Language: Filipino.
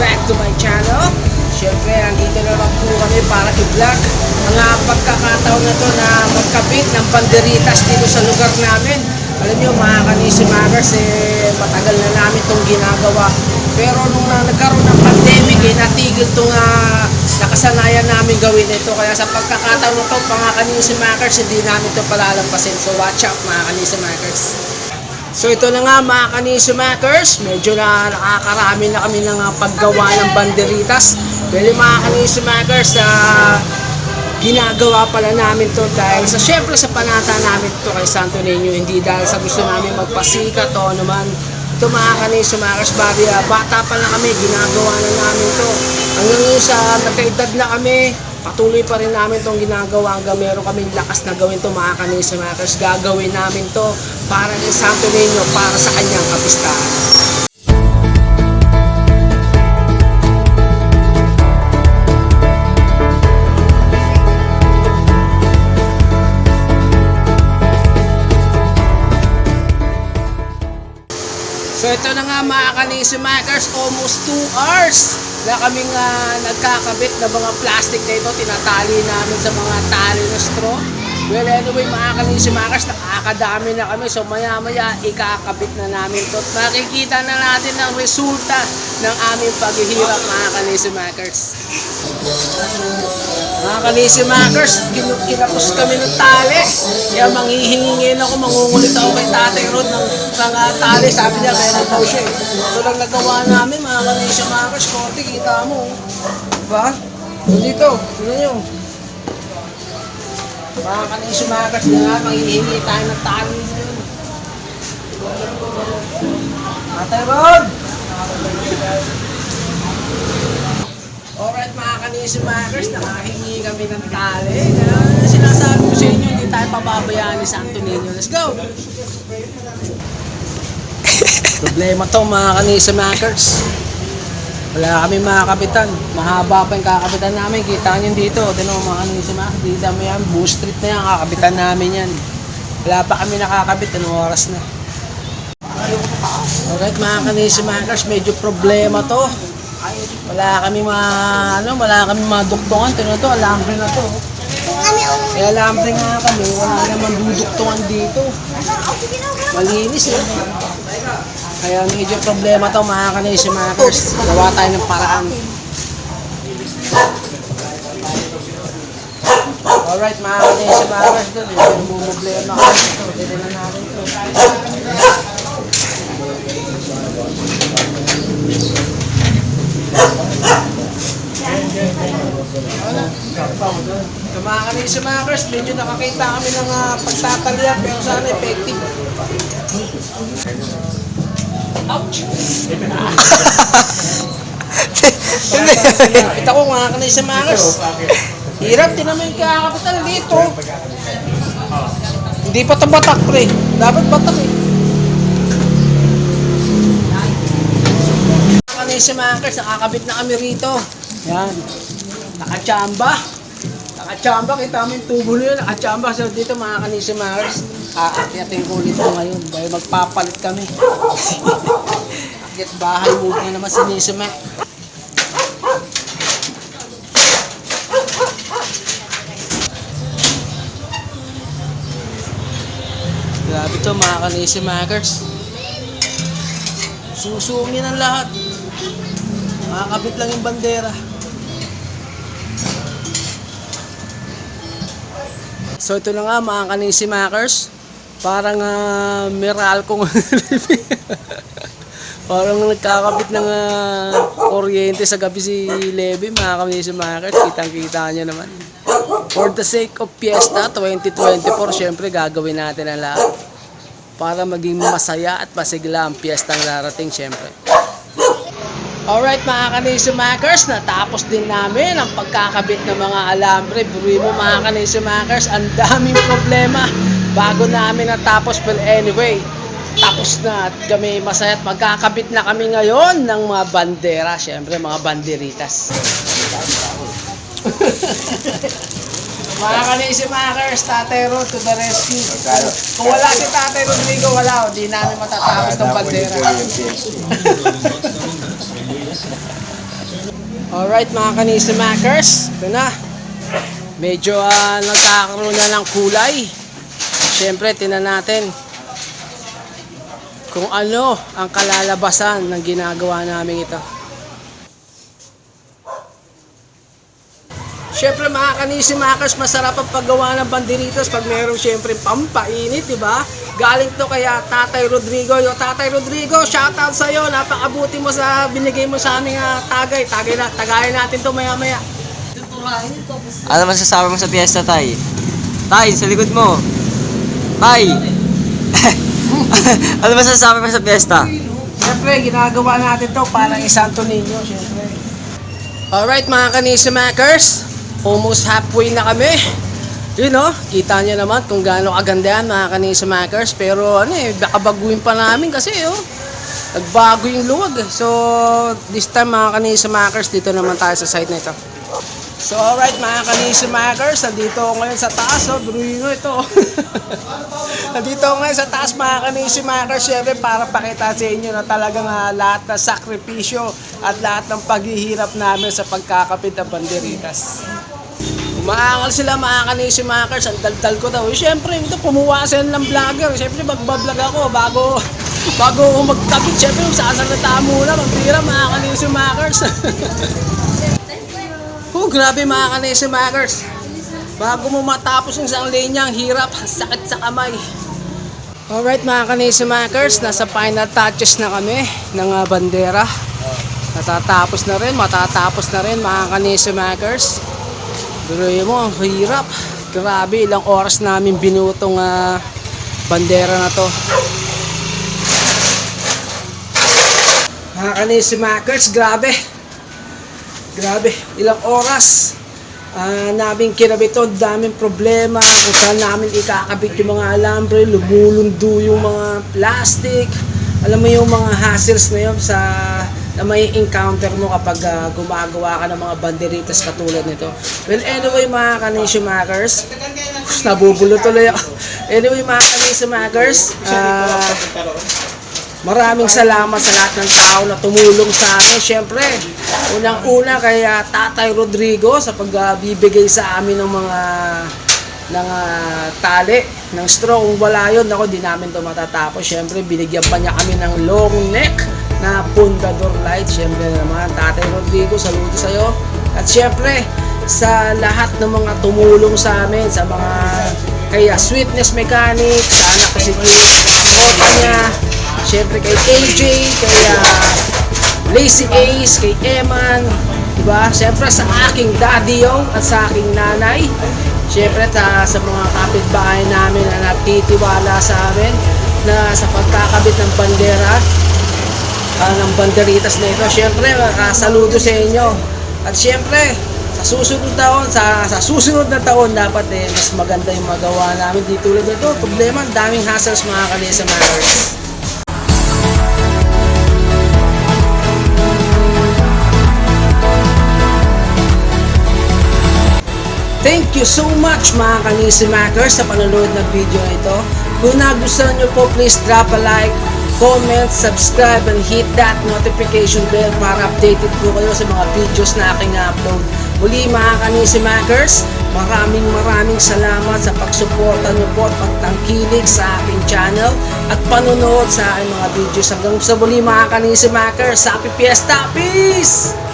back to my channel. Siyempre, andito na lang po kami para i-vlog ang ah, pagkakataon na to na magkabit ng banderitas dito sa lugar namin. Alam nyo, mga kanisimagers, eh, matagal na namin itong ginagawa. Pero nung na nagkaroon ng pandemic, eh, natigil itong ah, nakasanayan namin gawin ito. Kaya sa pagkakataon na to, mga kanisimagers, hindi namin ito palalampasin. So watch out, mga kanisimagers. So ito na nga mga kanisumakers, medyo na nakakarami na kami ng ah, paggawa ng banderitas. Pero mga kanisumakers, uh, ginagawa pala namin to dahil sa syempre sa panata namin to kay Santo Niño, hindi dahil sa gusto namin magpasikat o ano man. Ito mga kanisumakers, bari, ah, bata pa lang kami, ginagawa na namin to. Hanggang sa nagkaedad na kami, patuloy pa rin namin itong ginagawa hanggang meron kaming lakas na gawin to mga kanisumakers. Gagawin namin to para kay Santo Niño, para sa kanyang kapistahan. So ito na nga mga kanisimakers, almost 2 hours na kaming ah, nagkakabit ng mga plastic na ito, tinatali namin sa mga tali na straw. Well anyway mga kanisimakers, nakakadami na kami so maya maya ikakabit na namin to. Makikita na natin ang resulta ng aming paghihirap mga kanisimakers. Mga kanisimakers, kin- kinapos kami ng tali. Kaya manghihingin ako, mangungulit ako kay Tatay Rod ng, ng ah, tali. Sabi niya, meron daw siya. eh. Ito lang nagawa namin, mga kanisimakers. Konti, kita mo. Diba? So dito, tignan nyo. Mga kanisimakers, na nga, manghihingi tayo ng tali. Tatay Rod! Alright mga kanisimakers, nakahingi kami ng tali. Na sinasabi ko sa inyo, hindi tayo pababayaan ni Santo Niño. Let's go! Problema to mga kanisimakers. Wala kami mga kapitan. Mahaba pa yung kakapitan namin. Kita nyo dito. Tino mga kanisimakers. Dito mo yan. Bull Street na yan. Kakapitan namin yan. Wala pa kami nakakabit. Anong oras na? Alright mga kanisimakers, medyo problema to. Wala kami mga ano, wala kami mga duktungan. Tingnan to, alambre na to. Kaya alambre nga kami, wala naman duduktungan dito. Malinis eh. Kaya medyo problema to mga kanisimakers. Gawa tayo ng paraan. Alright mga kanisimakers, doon medyo namumblema kami. Pwede na natin to. So mga kanisimakers, medyo nakakita kami ng uh, pagtatalian pero sana effective. Hindi. Kita ko mga kanisimakers. Hirap, tinan mo yung kakakapital dito. Hindi pa ito batak pre. Dapat batak eh. Mga kanisimakers, nakakabit na kami rito. Yan. Nakachamba. Nakachamba, kita mo yung tubo na yun. Nakachamba. So dito mga kanisimakers, aakyatin ko ulit ko ngayon dahil magpapalit kami. Akyat bahay mo na naman sinisima. Grabe to mga kanisimakers. Susungin ang lahat. Makakabit lang yung bandera. So ito na nga mga kanisimakers. Parang uh, meral kong Parang nagkakabit ng ah, kuryente sa gabi si Levy mga kanisimakers. Kitang kita nyo naman. For the sake of Fiesta 2024, syempre gagawin natin ang lahat para maging masaya at masigla ang piyestang darating syempre. Alright mga kanisumakers, natapos din namin ang pagkakabit ng mga alambre. Buruin mo mga kanisumakers, ang daming problema bago namin natapos. But anyway, tapos na at kami masaya at magkakabit na kami ngayon ng mga bandera. Siyempre mga banderitas. mga kanisumakers, Tatay Ro to the rescue. Kung wala si Tatay Rodrigo, wala. Hindi namin matatapos ng bandera. Alright mga kanisi makers, ito na. Medyo ah, nagkakaroon na ng kulay. Siyempre, tinan natin kung ano ang kalalabasan ng ginagawa namin ito. Siyempre mga kanisi makers, masarap ang paggawa ng banderitas pag meron siyempre pampainit, di ba? Galing to kaya Tatay Rodrigo. Yo, Tatay Rodrigo, shoutout sa'yo. Napakabuti mo sa binigay mo sa aming ah, tagay. Tagay na, tagayin natin to maya maya. Ano masasabi mo sa piyesta, Tay? Tay, sa likod mo. Tay! ano masasabi mo sa piyesta? Siyempre, ginagawa natin to para isanto ninyo, siyempre. Alright mga kanisa makers, almost halfway na kami. Yun know, kita nyo naman kung gaano kaganda yan mga kanisa makers. Pero ano eh, baka baguhin pa namin kasi oh. Nagbago yung luwag eh. So, this time mga kanisa makers, dito naman tayo sa site na ito. So alright mga kanisa makers, nandito ngayon sa taas, oh, Bruno ito. nandito ako ngayon sa taas mga kanisa makers, syempre para pakita sa inyo na talagang ah, lahat ng sakripisyo at lahat ng paghihirap namin sa pagkakapit ng banderitas. Umaangal sila mga kanisi makers, ang daldal ko daw. Eh, Siyempre, ito pumuwasan ng vlogger. Siyempre, magbablog ako bago bago ako magkabit. Siyempre, sasalita muna, magtira mga kanisi makers. oh, grabe mga kanisi makers. Bago mo matapos yung isang linya, ang hirap, sakit sa kamay. Alright mga kanisi makers, nasa final touches na kami ng ah, bandera. Natatapos na rin, matatapos na rin mga kanisi makers. Duloy mo, ang hirap. Grabe, ilang oras namin binutong ah, bandera na to. Mga kanisi makers, grabe. Grabe, ilang oras ah, namin kinabit to, daming problema kung saan namin ikakabit yung mga alambre, lumulundo yung mga plastic, alam mo yung mga hassles na yun sa na may encounter mo kapag ah, gumagawa ka ng mga banderitas katulad nito. Well, anyway mga kanisyo makers, nabubulo tuloy ako. Anyway mga kanisyo makers, ah, Maraming salamat sa lahat ng tao na tumulong sa amin. Siyempre, unang-una kay ah, Tatay Rodrigo sa pagbibigay sa amin ng mga ng ah, tali, ng straw. Kung wala yun, ako, di namin to matatapos. Siyempre, binigyan pa niya kami ng long neck na light. Siyempre naman, Tatay Rodrigo, saludo sa'yo. At siyempre, sa lahat ng mga tumulong sa amin, sa mga kaya Sweetness Mechanic, sa anak ko si kota niya, Siyempre kay KJ, kay ah, Lazy Ace, kay Eman, diba? Siyempre sa aking daddy yung at sa aking nanay. Siyempre ta, sa mga kapitbahay namin na natitiwala sa amin na sa pagkakabit ng bandera, ah, ng banderitas na ito. Siyempre, uh, saludo sa inyo. At siyempre, sa susunod taon, sa, sa susunod na taon, dapat eh, mas maganda yung magawa namin. Di tulad nito, problema, daming hassles mga kalesa matters. Thank you so much mga kanisi makers sa panonood ng video na ito. Kung nagustuhan nyo po, please drop a like, comment, subscribe, and hit that notification bell para updated po kayo sa mga videos na aking upload. Muli mga kanisi makers, maraming maraming salamat sa pagsuporta nyo po at pagtangkilig sa aking channel at panonood sa aking mga videos. Hanggang sa muli mga kanisi makers, Happy Fiesta! Peace!